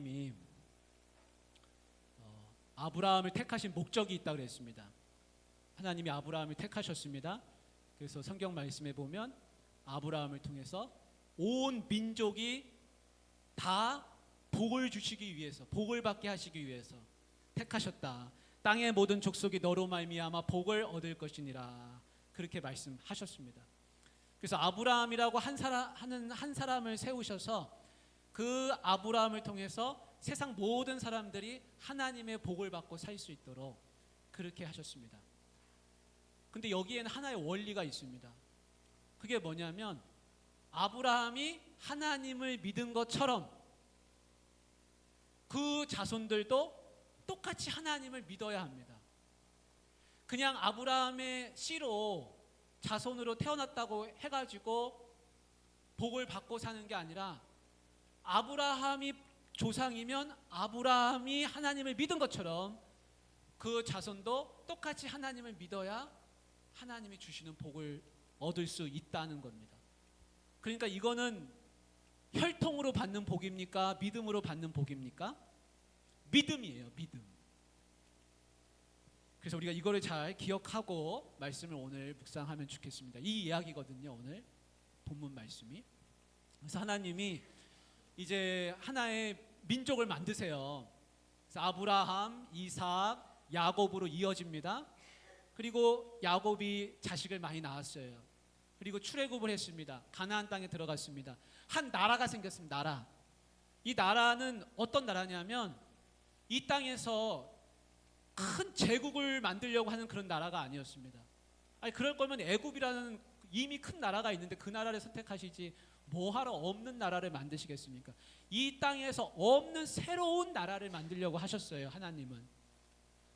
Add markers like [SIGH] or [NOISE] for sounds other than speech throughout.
하나님이 어, 아브라함을 택하신 목적이 있다 그랬습니다. 하나님이 아브라함을 택하셨습니다. 그래서 성경 말씀에 보면 아브라함을 통해서 온 민족이 다 복을 주시기 위해서 복을 받게 하시기 위해서 택하셨다. 땅의 모든 족속이 너로 말미암아 복을 얻을 것이니라. 그렇게 말씀하셨습니다. 그래서 아브라함이라고 한 사람 하는 한 사람을 세우셔서 그 아브라함을 통해서 세상 모든 사람들이 하나님의 복을 받고 살 수 있도록 그렇게 하셨습니다. 근데 여기에는 하나의 원리가 있습니다. 그게 뭐냐면 아브라함이 하나님을 믿은 것처럼 그 자손들도 똑같이 하나님을 믿어야 합니다. 그냥 아브라함의 씨로 자손으로 태어났다고 해가지고 복을 받고 사는 게 아니라 아브라함이 조상이면 아브라함이 하나님을 믿은 것처럼 그 자손도 똑같이 하나님을 믿어야 하나님이 주시는 복을 얻을 수 있다는 겁니다. 그러니까 이거는 혈통으로 받는 복입니까? 믿음으로 받는 복입니까? 믿음이에요, 믿음. 그래서 우리가 이거를 잘 기억하고 말씀을 오늘 묵상하면 좋겠습니다. 이 이야기거든요, 오늘 본문 말씀이. 그래서 하나님이 이제 하나의 민족을 만드세요. 아브라함, 이삭, 야곱으로 이어집니다. 그리고 야곱이 자식을 많이 낳았어요. 그리고 출애굽을 했습니다. 가나안 땅에 들어갔습니다. 한 나라가 생겼습니다. 나라. 이 나라는 어떤 나라냐면 이 땅에서 큰 제국을 만들려고 하는 그런 나라가 아니었습니다. 아니 그럴 거면 애굽이라는 이미 큰 나라가 있는데 그 나라를 선택하시지 뭐하러 없는 나라를 만드시겠습니까? 이 땅에서 없는 새로운 나라를 만들려고 하셨어요. 하나님은.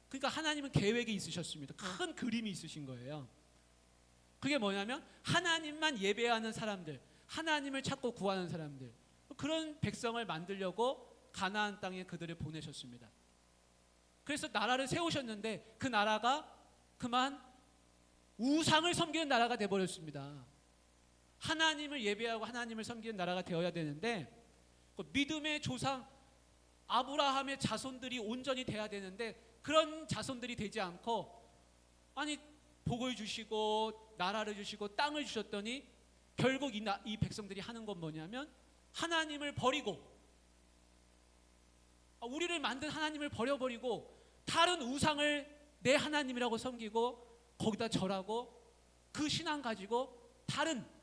그러니까 하나님은 계획이 있으셨습니다. 큰 그림이 있으신 거예요. 그게 뭐냐면 하나님만 예배하는 사람들, 하나님을 찾고 구하는 사람들 그런 백성을 만들려고 가나안 땅에 그들을 보내셨습니다. 그래서 나라를 세우셨는데 그 나라가 그만 우상을 섬기는 나라가 돼 버렸습니다. 하나님을 예배하고 하나님을 섬기는 나라가 되어야 되는데 그 믿음의 조상 아브라함의 자손들이 온전히 돼야 되는데 그런 자손들이 되지 않고 아니 복을 주시고 나라를 주시고 땅을 주셨더니 결국 이, 나, 이 백성들이 하는 건 뭐냐면 하나님을 버리고 아, 우리를 만든 하나님을 버려버리고 다른 우상을 내 하나님이라고 섬기고 거기다 절하고 그 신앙 가지고 다른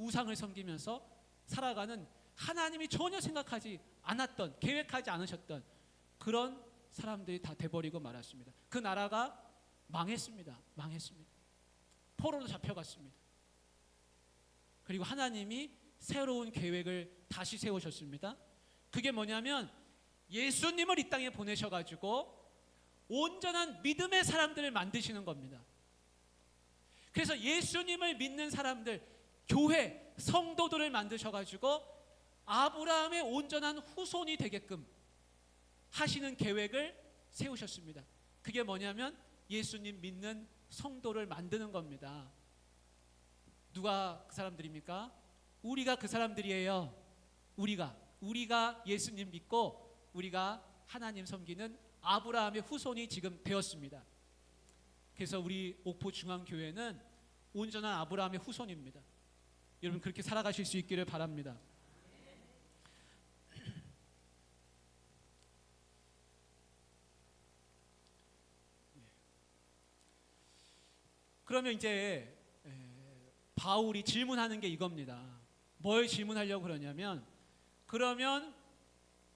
우상을 섬기면서 살아가는 하나님이 전혀 생각하지 않았던 계획하지 않으셨던 그런 사람들이 다 돼버리고 말았습니다. 그 나라가 망했습니다. 망했습니다. 포로로 잡혀갔습니다. 그리고 하나님이 새로운 계획을 다시 세우셨습니다. 그게 뭐냐면 예수님을 이 땅에 보내셔가지고 온전한 믿음의 사람들을 만드시는 겁니다. 그래서 예수님을 믿는 사람들, 교회, 성도들을 만드셔 가지고 아브라함의 온전한 후손이 되게끔 하시는 계획을 세우셨습니다. 그게 뭐냐면 예수님 믿는 성도를 만드는 겁니다. 누가 그 사람들입니까? 우리가 그 사람들이에요. 우리가 우리가 예수님 믿고 우리가 하나님 섬기는 아브라함의 후손이 지금 되었습니다. 그래서 우리 옥포 중앙 교회는 온전한 아브라함의 후손입니다. 여러분 그렇게 살아가실 수 있기를 바랍니다. 그러면 이제 에, 바울이 질문하는 게 이겁니다. 뭘 질문하려고 그러냐면 그러면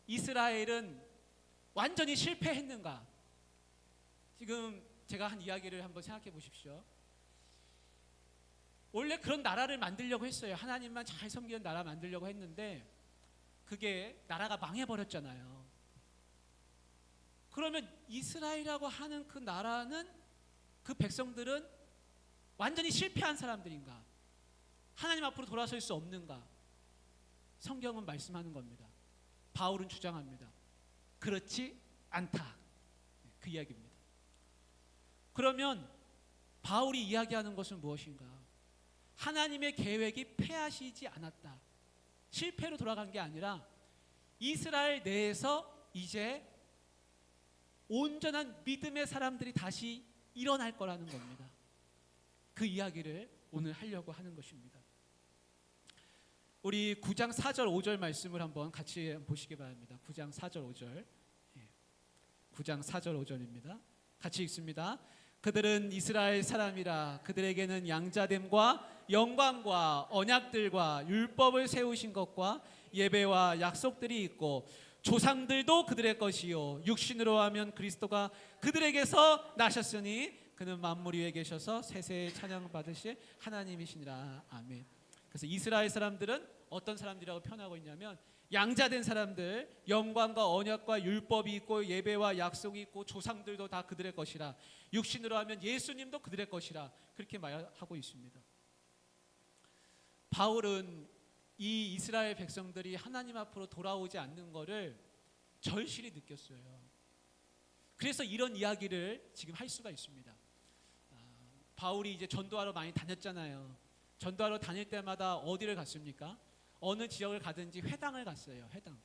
이스라엘은 완전히 실패했는가? 지금 제가 한 이야기를 한번 생각해 보십시오. 원래 그런 나라를 만들려고 했어요. 하나님만 잘 섬기는 나라 만들려고 했는데 그게 나라가 망해 버렸잖아요. 그러면 이스라엘이라고 하는 그 나라는 그 백성들은 완전히 실패한 사람들인가? 하나님 앞으로 돌아설 수 없는가? 성경은 말씀하는 겁니다. 바울은 주장합니다. 그렇지 않다. 그 이야기입니다. 그러면 바울이 이야기하는 것은 무엇인가? 하나님의 계획이 패하시지 않았다. 실패로 돌아간 게 아니라 이스라엘 내에서 이제 온전한 믿음의 사람들이 다시 일어날 거라는 겁니다. 그 이야기를 오늘 하려고 하는 것입니다. 우리 9장 4절 5절 말씀을 한번 같이 보시기 바랍니다. 9장 4절 5절. 예. 9장 4절 5절입니다. 같이 읽습니다. 그들은 이스라엘 사람이라 그들에게는 양자됨과 영광과 언약들과 율법을 세우신 것과 예배와 약속들이 있고 조상들도 그들의 것이요 육신으로 하면 그리스도가 그들에게서 나셨으니 그는 만물 위에 계셔서 세세에 찬양 받으실 하나님이시니라 아멘. 그래서 이스라엘 사람들은 어떤 사람들이라고 표현하고 있냐면 양자된 사람들, 영광과 언약과 율법이 있고 예배와 약속이 있고 조상들도 다 그들의 것이라 육신으로 하면 예수님도 그들의 것이라 그렇게 말하고 있습니다. 바울은 이 이스라엘 백성들이 하나님 앞으로 돌아오지 않는 것을 절실히 느꼈어요. 그래서 이런 이야기를 지금 할 수가 있습니다. 아, 바울이 이제 전도하러 많이 다녔잖아요. 전도하러 다닐 때마다 어디를 갔습니까? 어느 지역을 가든지 회당을 갔어요. 회당.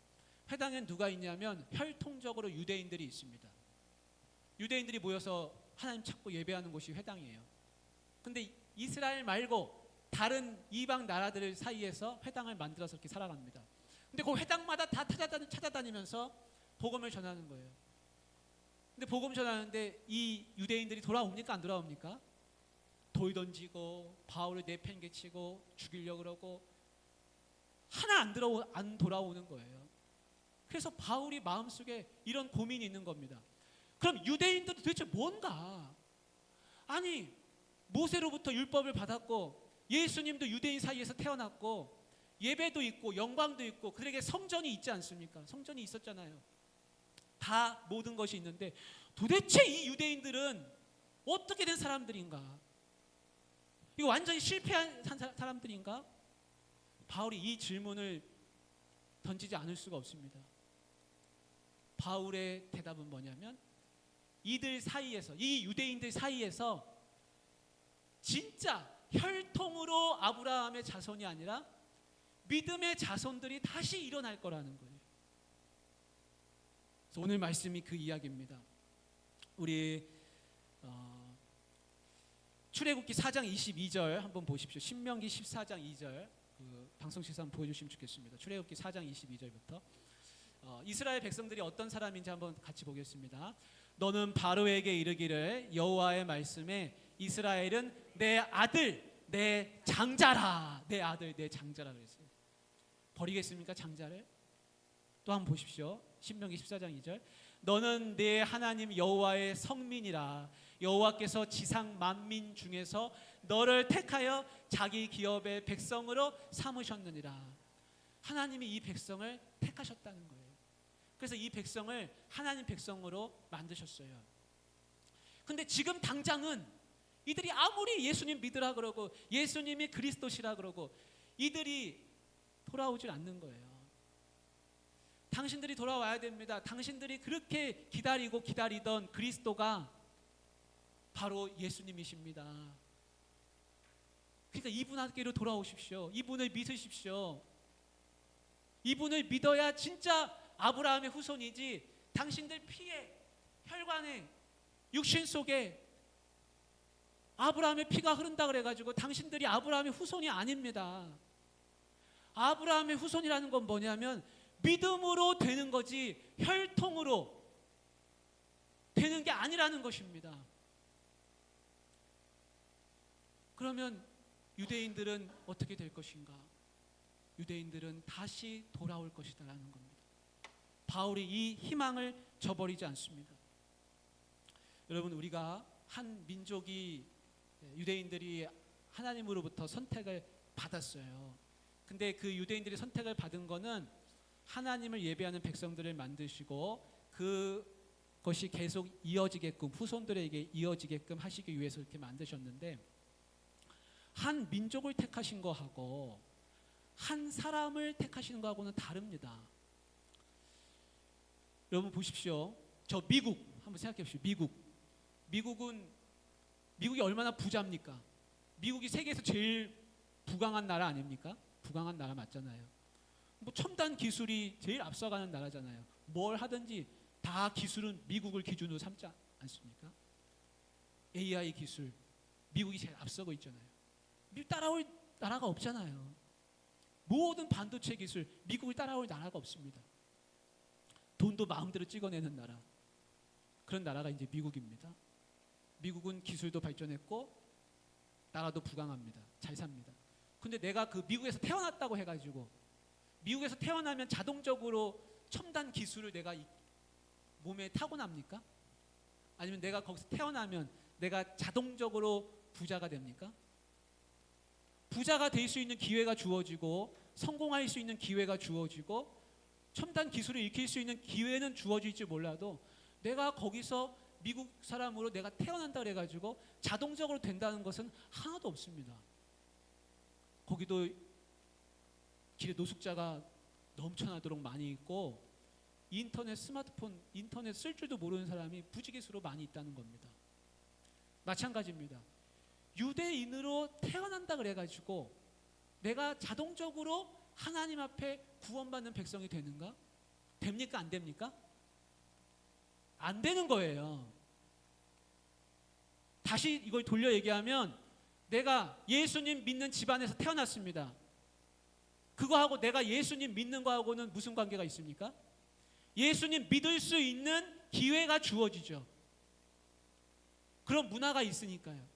회당엔 누가 있냐면 혈통적으로 유대인들이 있습니다. 유대인들이 모여서 하나님 찾고 예배하는 곳이 회당이에요. 근데 이스라엘 말고 다른 이방 나라들 사이에서 회당을 만들어서 이렇게 살아갑니다. 근데 그 회당마다 다 찾아다니, 찾아다니 면서 복음을 전하는 거예요. 근데 복음 전하는데 이 유대인들이 돌아옵니까 안 돌아옵니까? 돌 던지고 바울을 내팽개치고 죽이려 그러고 하나 안 들어 안 돌아오는 거예요. 그래서 바울이 마음속에 이런 고민이 있는 겁니다. 그럼 유대인들은 도대체 뭔가? 아니 모세로부터 율법을 받았고 예수님도 유대인 사이에서 태어났고 예배도 있고 영광도 있고 그들에게 성전이 있지 않습니까? 성전이 있었잖아요. 다 모든 것이 있는데 도대체 이 유대인들은 어떻게 된 사람들인가? 이거 완전히 실패한 사- 사람들인가? 바울이 이 질문을 던지지 않을 수가 없습니다. 바울의 대답은 뭐냐면 이들 사이에서 이 유대인들 사이에서 진짜 혈통으로 아브라함의 자손이 아니라 믿음의 자손들이 다시 일어날 거라는 거예요. 오늘 말씀이 그 이야기입니다. 우리 어, 출애굽기 4장 22절 한번 보십시오. 신명기 14장 2절 그 방송실사 한번 보여주시면 좋겠습니다. 출애굽기 4장 22절부터 어, 이스라엘 백성들이 어떤 사람인지 한번 같이 보겠습니다. 너는 바로에게 이르기를 여호와의 말씀에 이스라엘은 내 아들 내 장자라 내 아들 내 장자라 그랬어요. 버리겠습니까 장자를? 또 한번 보십시오. 신명기 14장 2절. 너는 내 하나님 여호와의 성민이라 여호와께서 지상 만민 중에서 너를 택하여 자기 기업의 백성으로 삼으셨느니라. 하나님이 이 백성을 택하셨다는 거예요. 그래서 이 백성을 하나님 백성으로 만드셨어요. 근데 지금 당장은 이들이 아무리 예수님 믿으라 그러고 예수님이 그리스도시라 그러고 이들이 돌아오질 않는 거예요. 당신들이 돌아와야 됩니다. 당신들이 그렇게 기다리고 기다리던 그리스도가 바로 예수님이십니다. 그러니까 이분께로 돌아오십시오. 이분을 믿으십시오. 이분을 믿어야 진짜 아브라함의 후손이지 당신들 피에 혈관에 육신 속에 아브라함의 피가 흐른다 그래가지고 당신들이 아브라함의 후손이 아닙니다. 아브라함의 후손이라는 건 뭐냐면 믿음으로 되는 거지 혈통으로 되는 게 아니라는 것입니다. 그러면 유대인들은 어떻게 될 것인가? 유대인들은 다시 돌아올 것이다라는 겁니다. 바울이 이 희망을 저버리지 않습니다. 여러분 우리가 한 민족이 유대인들이 하나님으로부터 선택을 받았어요. 근데 그 유대인들이 선택을 받은 거는 하나님을 예배하는 백성들을 만드시고 그것이 계속 이어지게끔 후손들에게 이어지게끔 하시기 위해서 이렇게 만드셨는데 한 민족을 택하신 거하고 한 사람을 택하시는 거하고는 다릅니다. 여러분 보십시오. 저 미국 한번 생각해 보십시오. 미국. 미국은 미국이 얼마나 부자입니까? 미국이 세계에서 제일 부강한 나라 아닙니까? 부강한 나라 맞잖아요. 뭐 첨단 기술이 제일 앞서가는 나라잖아요. 뭘 하든지 다 기술은 미국을 기준으로 삼지 않습니까? AI 기술 미국이 제일 앞서고 있잖아요. 미국 따라올 나라가 없잖아요. 모든 반도체 기술 미국을 따라올 나라가 없습니다. 돈도 마음대로 찍어내는 나라 그런 나라가 이제 미국입니다. 미국은 기술도 발전했고 나라도 부강합니다. 잘 삽니다. 근데 내가 그 미국에서 태어났다고 해가지고 미국에서 태어나면 자동적으로 첨단 기술을 내가 이- 몸에 타고납니까? 아니면 내가 거기서 태어나면 내가 자동적으로 부자가 됩니까? 부자가 될 수 있는 기회가 주어지고 성공할 수 있는 기회가 주어지고 첨단 기술을 익힐 수 있는 기회는 주어질지 몰라도 내가 거기서 미국 사람으로 내가 태어난다 그래가지고 자동적으로 된다는 것은 하나도 없습니다. 거기도 길에 노숙자가 넘쳐나도록 많이 있고 인터넷 스마트폰 인터넷 쓸 줄도 모르는 사람이 부지기수로 많이 있다는 겁니다. 마찬가지입니다. 유대인으로 태어난다 그래가지고 내가 자동적으로 하나님 앞에 구원받는 백성이 되는가? 됩니까? 안 됩니까? 안 되는 거예요. 다시 이걸 돌려 얘기하면 내가 예수님 믿는 집안에서 태어났습니다. 그거하고 내가 예수님 믿는 거하고는 무슨 관계가 있습니까? 예수님 믿을 수 있는 기회가 주어지죠. 그런 문화가 있으니까요.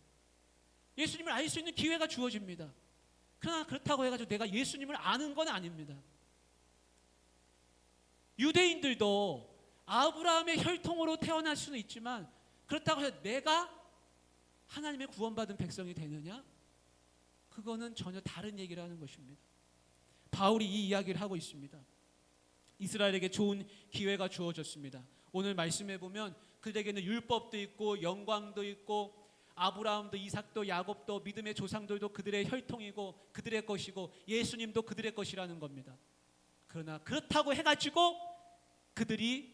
예수님을 알 수 있는 기회가 주어집니다. 그러나 그렇다고 해가지고 내가 예수님을 아는 건 아닙니다. 유대인들도 아브라함의 혈통으로 태어날 수는 있지만 그렇다고 해서 내가 하나님의 구원받은 백성이 되느냐? 그거는 전혀 다른 얘기를 하는 것입니다. 바울이 이 이야기를 하고 있습니다. 이스라엘에게 좋은 기회가 주어졌습니다. 오늘 말씀해 보면 그들에게는 율법도 있고 영광도 있고 아브라함도 이삭도 야곱도 믿음의 조상들도 그들의 혈통이고 그들의 것이고 예수님도 그들의 것이라는 겁니다. 그러나 그렇다고 해가지고 그들이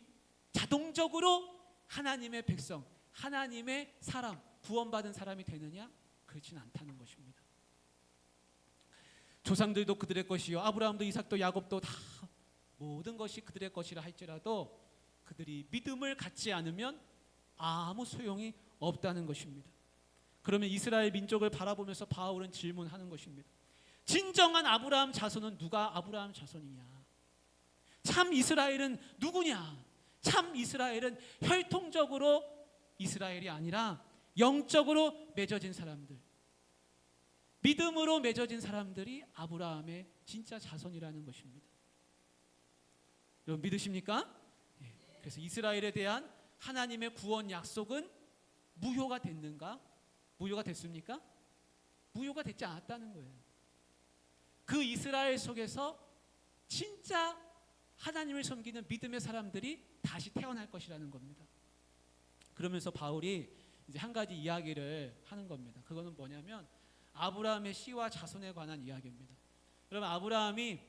자동적으로 하나님의 백성, 하나님의 사람, 구원받은 사람이 되느냐? 그렇지는 않다는 것입니다. 조상들도 그들의 것이요, 아브라함도 이삭도 야곱도 다 모든 것이 그들의 것이라 할지라도 그들이 믿음을 갖지 않으면 아무 소용이 없다는 것입니다. 그러면 이스라엘 민족을 바라보면서 바울은 질문하는 것입니다. 진정한 아브라함 자손은 누가 아브라함 자손이냐? 참 이스라엘은 누구냐? 참 이스라엘은 혈통적으로 이스라엘이 아니라 영적으로 맺어진 사람들. 믿음으로 맺어진 사람들이 아브라함의 진짜 자손이라는 것입니다. 여러분 믿으십니까? 예. 그래서 이스라엘에 대한 하나님의 구원 약속은 무효가 됐는가? 무효가 됐습니까? 무효가 됐지 않았다는 거예요. 그 이스라엘 속에서 진짜 하나님을 섬기는 믿음의 사람들이 다시 태어날 것이라는 겁니다. 그러면서 바울이 이제 한 가지 이야기를 하는 겁니다. 그거는 뭐냐면 아브라함의 씨와 자손에 관한 이야기입니다. 여러분 아브라함이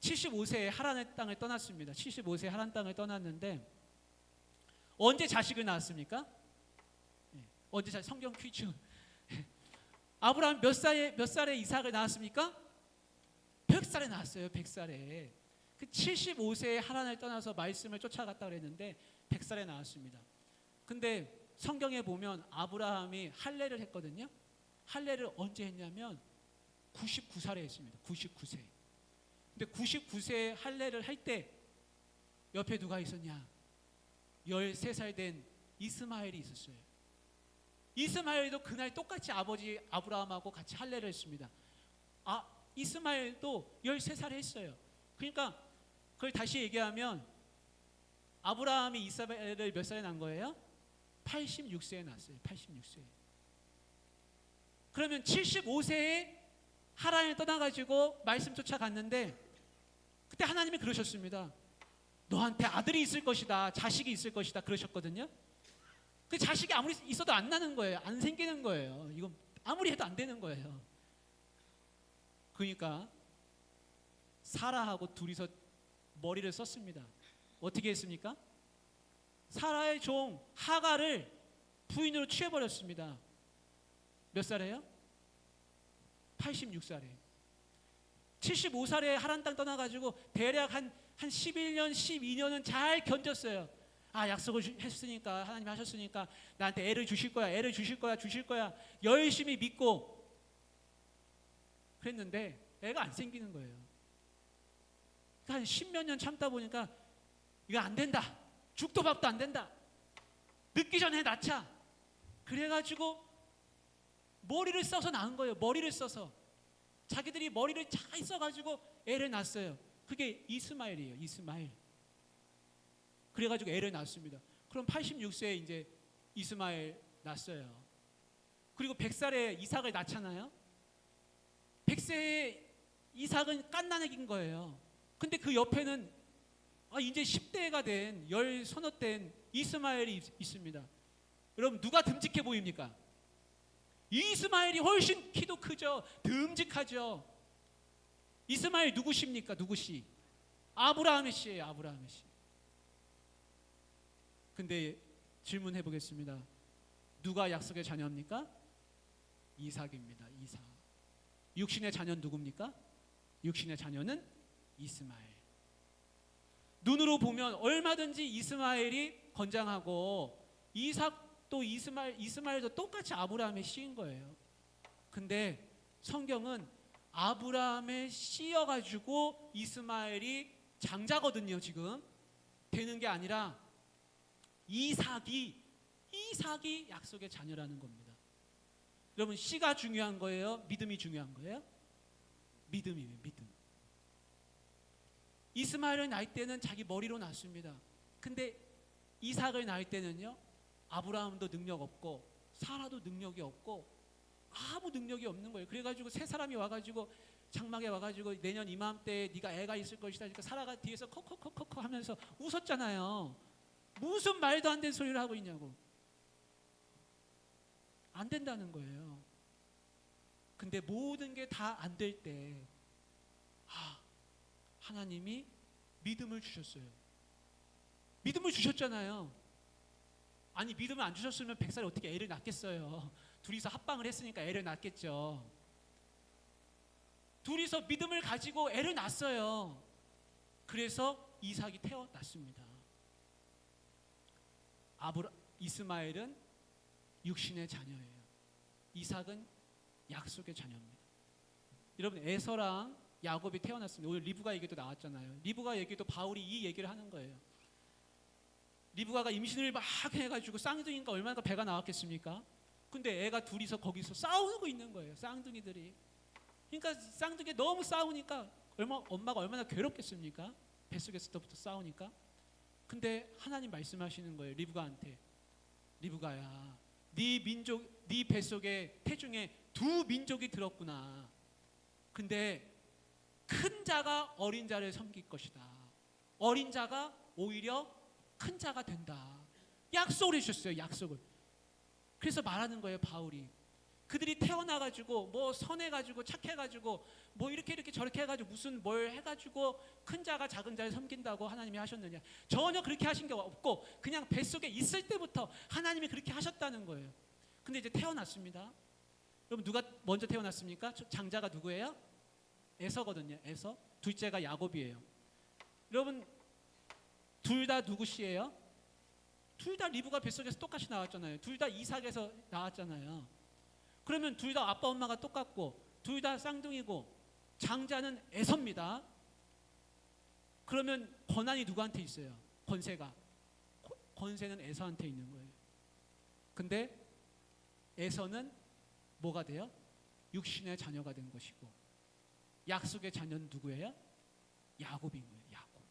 75세에 하란의 땅을 떠났습니다. 75세에 하란 땅을 떠났는데 언제 자식을 낳았습니까? 예, 언제 자 성경 퀴즈. [LAUGHS] 아브라함 몇 살에 몇 살에 이삭을 낳았습니까? 100살에 낳았어요. 100살에. 그 75세에 하란을 떠나서 말씀을 쫓아갔다 그랬는데 100살에 낳았습니다. 근데 성경에 보면 아브라함이 할례를 했거든요. 할례를 언제 했냐면 99살에 했습니다. 99세. 근데 99세에 할례를 할 때 옆에 누가 있었냐? 13살 된 이스마엘이 있었어요. 이스마엘도 그날 똑같이 아버지 아브라함하고 같이 할례를 했습니다. 아, 이스마엘도 13살에 했어요. 그러니까 그걸 다시 얘기하면 아브라함이 이스마엘을 몇 살에 낳은 거예요? 86세에 낳았어요. 86세. 그러면 75세에 하란을 떠나가지고 말씀 쫓아갔는데 그때 하나님이 그러셨습니다. 너한테 아들이 있을 것이다. 자식이 있을 것이다. 그러셨거든요. 그 자식이 아무리 있어도 안 나는 거예요. 안 생기는 거예요. 이건 아무리 해도 안 되는 거예요. 그러니까 사라하고 둘이서 머리를 썼습니다. 어떻게 했습니까? 사라의 종 하가를 부인으로 취해버렸습니다. 몇 살이에요? 86살에. 75살에 하란 땅 떠나가지고 대략 한, 한 11년, 12년은 잘 견뎠어요. 아, 약속을 주- 했으니까, 하나님 하셨으니까, 나한테 애를 주실 거야, 애를 주실 거야, 주실 거야. 열심히 믿고 그랬는데 애가 안 생기는 거예요. 한 십몇 년 참다 보니까 이거 안 된다. 죽도 밥도 안 된다. 늦기 전에 낳자. 그래가지고 머리를 써서 낳은 거예요. 머리를 써서 자기들이 머리를 잘 써가지고 애를 낳았어요. 그게 이스마엘이에요. 이스마엘. 그래가지고 애를 낳습니다. 그럼 86세에 이제 이스마엘 낳았어요. 그리고 100살에 이삭을 낳잖아요. 100세에 이삭은 깐난애긴 거예요. 근데 그 옆에는 아, 이제 10대가 된, 열 서너 된 이스마엘이 있, 있습니다. 여러분, 누가 듬직해 보입니까? 이스마엘이 훨씬 키도 크죠. 듬직하죠. 이스마엘 누구십니까? 누구시? 아브라함의 씨예요. 아브라함의 씨. 근데 질문해 보겠습니다. 누가 약속의 자녀입니까? 이삭입니다. 이삭. 육신의 자녀는 누굽니까? 육신의 자녀는 이스마엘. 눈으로 보면 얼마든지 이스마엘이 건장하고 이삭도 이스마엘 이스마엘도 똑같이 아브라함의 씨인 거예요. 근데 성경은 아브라함의 씨여 가지고 이스마엘이 장자거든요, 지금. 되는 게 아니라 이삭이 이삭이 약속의 자녀라는 겁니다. 여러분 씨가 중요한 거예요? 믿음이 중요한 거예요? 믿음이에요, 믿음. 이스마엘을 낳을 때는 자기 머리로 낳습니다. 근데 이삭을 낳을 때는요. 아브라함도 능력 없고 사라도 능력이 없고 아무 능력이 없는 거예요. 그래가지고 세 사람이 와가지고 장막에 와가지고 내년 이맘때 네가 애가 있을 것이다. 그러니까 사라가 뒤에서 컥컥컥컥 하면서 웃었잖아요. 무슨 말도 안 되는 소리를 하고 있냐고. 안 된다는 거예요. 근데 모든 게 다 안 될 때, 아, 하나님이 믿음을 주셨어요. 믿음을 주셨잖아요. 아니 믿음을 안 주셨으면 백살이 어떻게 애를 낳겠어요. 둘이서 합방을 했으니까 애를 낳겠죠. 둘이서 믿음을 가지고 애를 낳았어요. 그래서 이삭이 태어났습니다. 아브라 이스마엘은 육신의 자녀예요. 이삭은 약속의 자녀입니다. 여러분 에서랑 야곱이 태어났습니다. 오늘 리브가 얘기도 나왔잖아요. 리브가 얘기도 바울이 이 얘기를 하는 거예요. 리브가가 임신을 막 해가지고 쌍둥이니까 얼마나 배가 나왔겠습니까? 근데 애가 둘이서 거기서 싸우고 있는 거예요. 쌍둥이들이. 그러니까 쌍둥이 너무 싸우니까 얼마 엄마가 얼마나 괴롭겠습니까? 뱃속에서부터 싸우니까. 근데 하나님 말씀하시는 거예요. 리브가한테. 리브가야. 네 민족 네 뱃속에 태중에 두 민족이 들었구나. 근데 큰 자가 어린 자를 섬길 것이다. 어린 자가 오히려 큰 자가 된다. 약속을 해주셨어요. 약속을. 그래서 말하는 거예요. 바울이. 그들이 태어나가지고 뭐 선해가지고 착해가지고 뭐 이렇게 이렇게 저렇게 해가지고 무슨 뭘 해가지고 큰 자가 작은 자를 섬긴다고 하나님이 하셨느냐 전혀 그렇게 하신 게 없고 그냥 뱃속에 있을 때부터 하나님이 그렇게 하셨다는 거예요 근데 이제 태어났습니다 여러분 누가 먼저 태어났습니까? 저- 장자가 누구예요? 에서거든요 에서 둘째가 야곱이에요 여러분 둘 다 누구시예요? 둘 다 리브가 뱃속에서 똑같이 나왔잖아요 둘 다 이삭에서 나왔잖아요 그러면 둘 다 아빠 엄마가 똑같고 둘 다 쌍둥이고 장자는 에서입니다. 그러면 권한이 누구한테 있어요? 권세가 거- 권세는 에서한테 있는 거예요. 근데 에서는 뭐가 돼요? 육신의 자녀가 된 것이고 약속의 자녀는 누구예요? 야곱인 거예요. 야곱.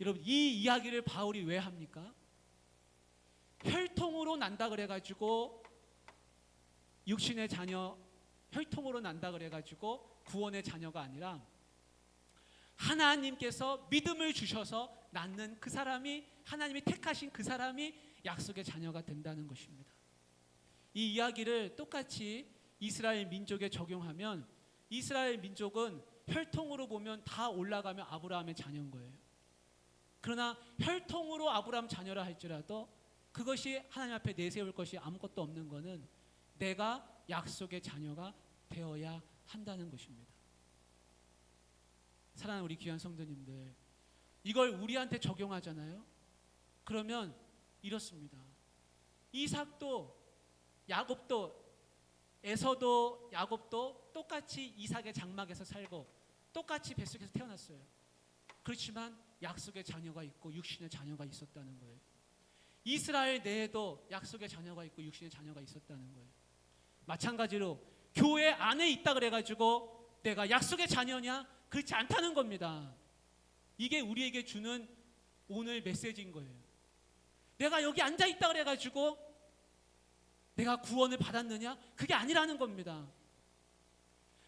여러분 이 이야기를 바울이 왜 합니까? 혈통으로 난다 그래가지고 육신의 자녀 혈통으로 난다 그래가지고 구원의 자녀가 아니라 하나님께서 믿음을 주셔서 낳는 그 사람이 하나님이 택하신 그 사람이 약속의 자녀가 된다는 것입니다. 이 이야기를 똑같이 이스라엘 민족에 적용하면 이스라엘 민족은 혈통으로 보면 다 올라가면 아브라함의 자녀인 거예요. 그러나 혈통으로 아브라함 자녀라 할지라도 그것이 하나님 앞에 내세울 것이 아무것도 없는 것은 내가 약속의 자녀가 되어야 한다는 것입니다. 사랑하는 우리 귀한 성도님들, 이걸 우리한테 적용하잖아요. 그러면 이렇습니다. 이삭도 야곱도 에서도 야곱도 똑같이 이삭의 장막에서 살고 똑같이 뱃속에서 태어났어요. 그렇지만 약속의 자녀가 있고 육신의 자녀가 있었다는 거예요. 이스라엘 내에도 약속의 자녀가 있고 육신의 자녀가 있었다는 거예요. 마찬가지로 교회 안에 있다 그래가지고 내가 약속의 자녀냐 그렇지 않다는 겁니다. 이게 우리에게 주는 오늘 메시지인 거예요. 내가 여기 앉아 있다 그래가지고 내가 구원을 받았느냐 그게 아니라는 겁니다.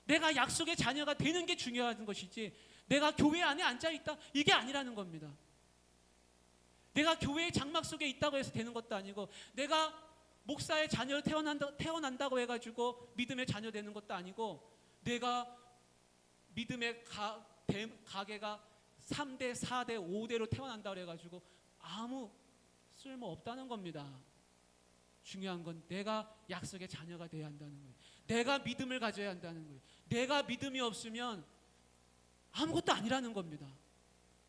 내가 약속의 자녀가 되는 게 중요한 것이지 내가 교회 안에 앉아 있다 이게 아니라는 겁니다. 내가 교회의 장막 속에 있다고 해서 되는 것도 아니고 내가 목사의 자녀로 태어난다, 태어난다고 해가지고 믿음의 자녀 되는 것도 아니고 내가 믿음의 가, 대, 가게가 3대, 4대, 5대로 태어난다고 해가지고 아무 쓸모 없다는 겁니다. 중요한 건 내가 약속의 자녀가 돼야 한다는 거예요. 내가 믿음을 가져야 한다는 거예요. 내가 믿음이 없으면 아무것도 아니라는 겁니다.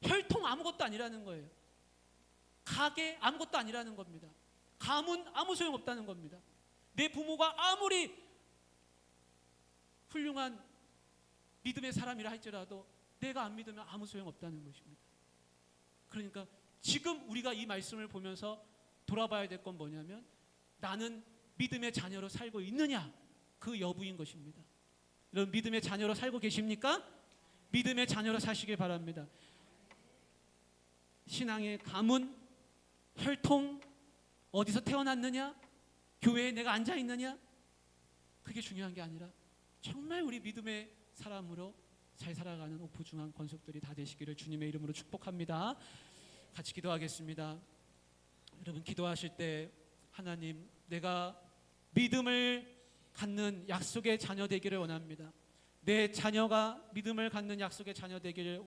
혈통 아무것도 아니라는 거예요. 가게 아무것도 아니라는 겁니다. 가문 아무 소용 없다는 겁니다. 내 부모가 아무리 훌륭한 믿음의 사람이라 할지라도 내가 안 믿으면 아무 소용 없다는 것입니다. 그러니까 지금 우리가 이 말씀을 보면서 돌아봐야 될 건 뭐냐면 나는 믿음의 자녀로 살고 있느냐 그 여부인 것입니다. 여러분 믿음의 자녀로 살고 계십니까? 믿음의 자녀로 사시길 바랍니다. 신앙의 가문, 혈통, 어디서 태어났느냐, 교회에 내가 앉아 있느냐, 그게 중요한 게 아니라 정말 우리 믿음의 사람으로 잘 살아가는 오프중한 권속들이 다 되시기를 주님의 이름으로 축복합니다. 같이 기도하겠습니다. 여러분 기도하실 때 하나님 내가 믿음을 갖는 약속의 자녀 되기를 원합니다. 내 자녀가 믿음을 갖는 약속의 자녀 되기를